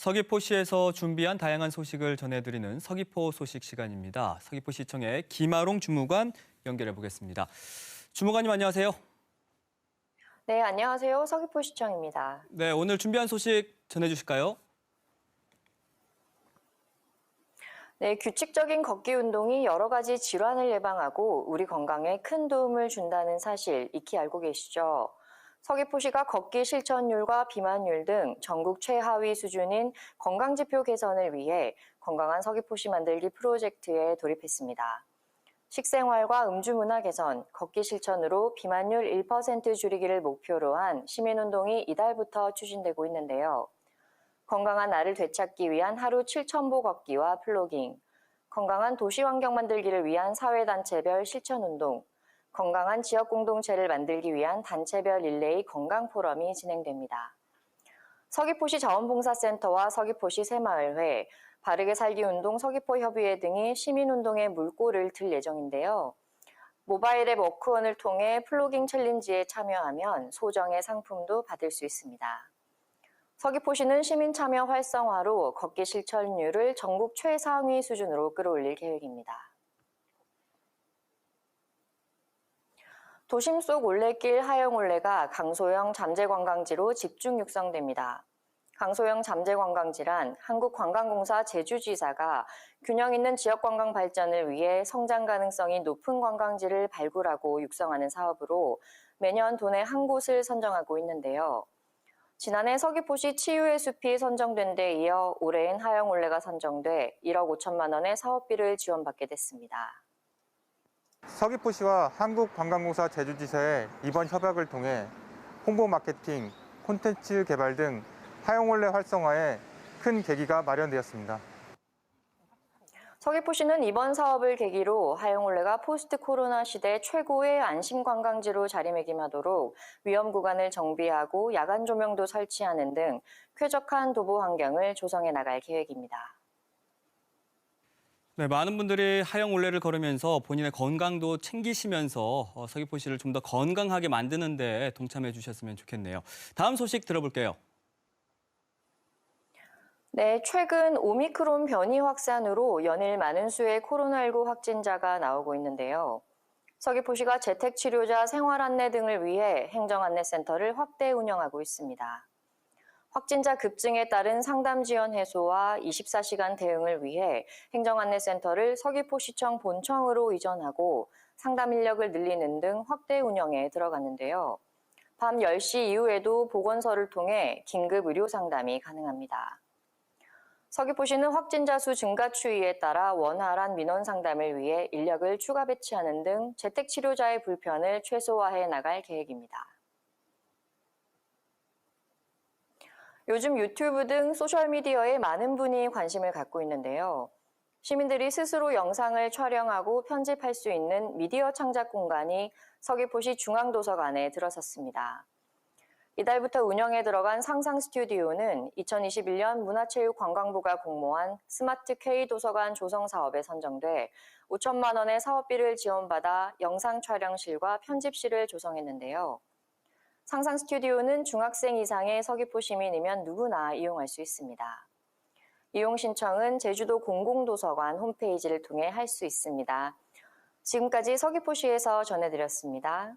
서귀포시에서 준비한 다양한 소식을 전해드리는 서귀포 소식 시간입니다. 서귀포시청의 김아롱 주무관 연결해 보겠습니다. 주무관님 안녕하세요. 네, 안녕하세요. 서귀포시청입니다. 네, 오늘 준비한 소식 전해주실까요? 네, 규칙적인 걷기 운동이 여러 가지 질환을 예방하고 우리 건강에 큰 도움을 준다는 사실 익히 알고 계시죠? 서귀포시가 걷기 실천율과 비만율 등 전국 최하위 수준인 건강지표 개선을 위해 건강한 서귀포시 만들기 프로젝트에 돌입했습니다. 식생활과 음주문화 개선, 걷기 실천으로 비만율 1% 줄이기를 목표로 한 시민운동이 이달부터 추진되고 있는데요. 건강한 나를 되찾기 위한 하루 7,000보 걷기와 플로깅, 건강한 도시 환경 만들기를 위한 사회단체별 실천운동, 건강한 지역 공동체를 만들기 위한 단체별 릴레이 건강 포럼이 진행됩니다. 서귀포시 자원봉사센터와 서귀포시 새마을회, 바르게 살기 운동 서귀포 협의회 등이 시민운동의 물꼬를 틀 예정인데요. 모바일 앱 워크원을 통해 플로깅 챌린지에 참여하면 소정의 상품도 받을 수 있습니다. 서귀포시는 시민 참여 활성화로 걷기 실천율을 전국 최상위 수준으로 끌어올릴 계획입니다. 도심 속 올레길 하영 올레가 강소형 잠재 관광지로 집중 육성됩니다. 강소형 잠재 관광지란 한국관광공사 제주지사가 균형 있는 지역 관광 발전을 위해 성장 가능성이 높은 관광지를 발굴하고 육성하는 사업으로 매년 도내 한 곳을 선정하고 있는데요. 지난해 서귀포시 치유의 숲이 선정된 데 이어 올해엔 하영올레가 선정돼 1억 5천만 원의 사업비를 지원받게 됐습니다. 서귀포시와 한국관광공사 제주지사의 이번 협약을 통해 홍보 마케팅, 콘텐츠 개발 등 하용올레 활성화에 큰 계기가 마련되었습니다. 서귀포시는 이번 사업을 계기로 하영올레가 포스트 코로나 시대 최고의 안심 관광지로 자리매김하도록 위험 구간을 정비하고 야간 조명도 설치하는 등 쾌적한 도보 환경을 조성해 나갈 계획입니다. 네, 많은 분들이 하영 올레를 걸으면서 본인의 건강도 챙기시면서 어, 서귀포 시를 좀 더 건강하게 만드는 데 동참해 주셨으면 좋겠네요. 다음 소식 들어볼게요. 네, 최근 오미크론 변이 확산으로 연일 많은 수의 코로나19 확진자가 나오고 있는데요. 서귀포시가 재택치료자 생활 안내 등을 위해 행정안내센터를 확대 운영하고 있습니다. 확진자 급증에 따른 상담 지원 해소와 24시간 대응을 위해 행정안내센터를 서귀포시청 본청으로 이전하고 상담 인력을 늘리는 등 확대 운영에 들어갔는데요. 밤 10시 이후에도 보건소를 통해 긴급 의료 상담이 가능합니다. 서귀포시는 확진자 수 증가 추이에 따라 원활한 민원 상담을 위해 인력을 추가 배치하는 등 재택 치료자의 불편을 최소화해 나갈 계획입니다. 요즘 유튜브 등 소셜미디어에 많은 분이 관심을 갖고 있는데요. 시민들이 스스로 영상을 촬영하고 편집할 수 있는 미디어 창작 공간이 서귀포시 중앙도서관에 들어섰습니다. 이달부터 운영에 들어간 상상 스튜디오는 2021년 문화체육관광부가 공모한 스마트 K 도서관 조성 사업에 선정돼 5천만 원의 사업비를 지원받아 영상 촬영실과 편집실을 조성했는데요. 상상 스튜디오는 중학생 이상의 서귀포 시민이면 누구나 이용할 수 있습니다. 이용 신청은 제주도 공공도서관 홈페이지를 통해 할 수 있습니다. 지금까지 서귀포시에서 전해드렸습니다.